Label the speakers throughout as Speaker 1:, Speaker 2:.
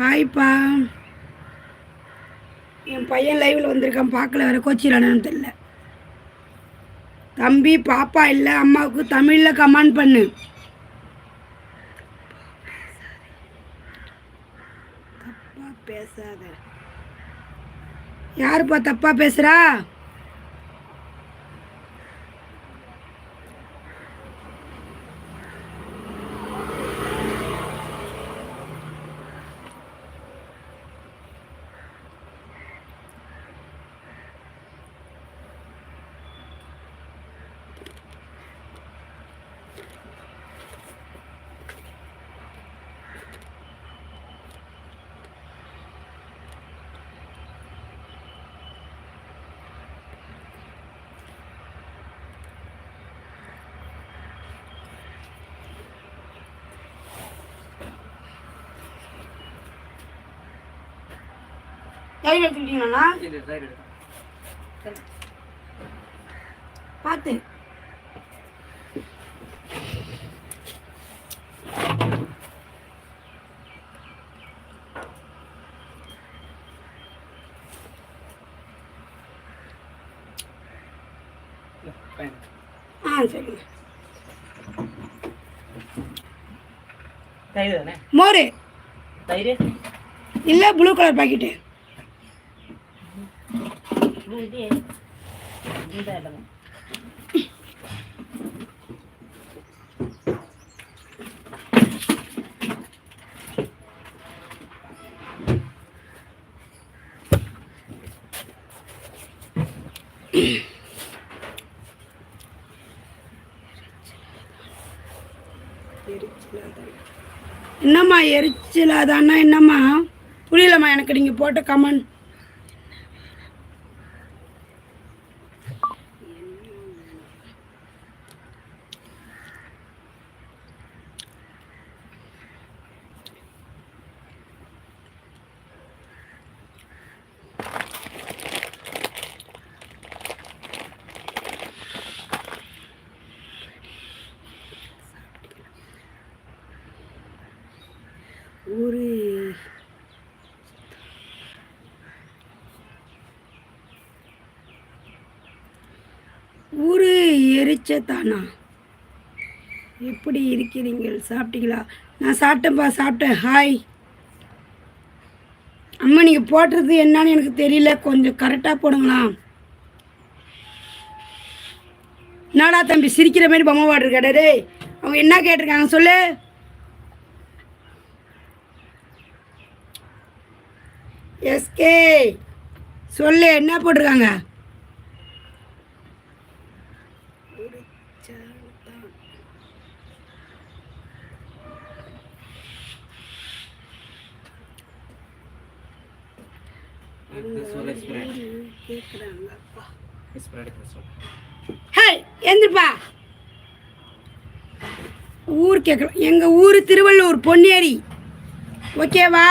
Speaker 1: ஹாய்ப்பா. என் பையன் லைவில் வந்திருக்கான் பார்க்கல வேற கோச்சிடலான்னு தெரியல. தம்பி பாப்பா இல்லை அம்மாவுக்கு தமிழில் கமெண்ட் பண்ணு. தப்பா பேசாத. யாருப்பா தப்பா பேசுகிறா லைவ் எடுத்துக்கிட்டீங்களா பார்த்து ஆ சரிங்க. மோரு.
Speaker 2: தயிர்?
Speaker 1: இல்லை ப்ளூ கலர் பாக்கெட்டு
Speaker 2: இது இந்த இடம்
Speaker 1: என்னம்மா எரிச்சலாதான்னா என்னம்மா? புரியலம்மா எனக்கு நீங்கள் போட்ட கமெண்ட். ஒரு ஊரு எரிச்சத்தானா? எப்படி இருக்கிறீங்கள்? சாப்பிட்டீங்களா? நான் சாப்பிட்டேன்ப்பா சாப்பிட்டேன். ஹாய் அம்மா நீங்கள் போடுறது என்னன்னு எனக்கு தெரியல. கொஞ்சம் கரெக்டாக போடுங்களா நாடா தம்பி சிரிக்கிற மாதிரி பொம்மை பாடுருக்காடா டேய்? அவங்க என்ன கேட்டிருக்காங்க சொல்லு. எஸ்கே. சொல்லு என்ன போட்டிருக்காங்க? எந்திருப்பா. ஊர் கேட்கலாம் எங்கள் ஊர் திருவள்ளூர் பொன்னேரி. ஓகேவா?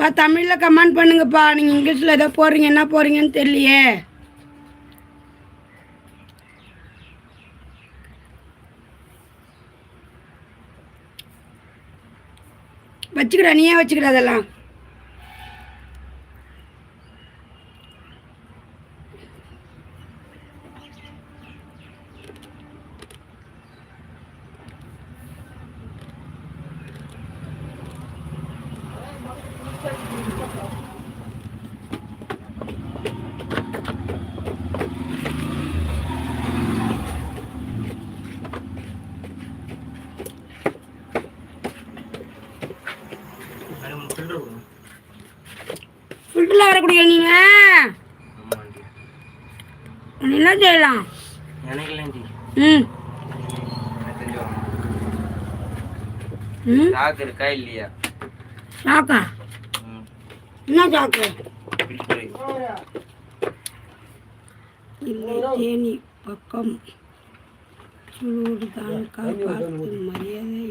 Speaker 1: பா தமிழில் கமெண்ட் பண்ணுங்கப்பா. நீங்கள் இங்கிலீஷில் ஏதோ போடுறீங்க என்ன போடுறீங்கன்னு தெரியலையே. வச்சுக்கிறேன் நீயே வச்சுக்கிற அதெல்லாம். ஃபில்டரில் வரக்கூடிய நீங்கள் என்ன செய்யலாம்? ம்.
Speaker 2: சாக்கு இருக்கா இல்லையா?
Speaker 1: சாக்கா என்ன சாக்கு தேனி பக்கம் சுழூர் தான் காப்பாற்று மரியாதை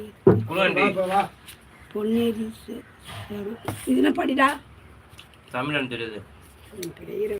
Speaker 1: பொன்னேரி ச- சரம். இது என்ன படிடா
Speaker 2: தமிழன் தெரியுது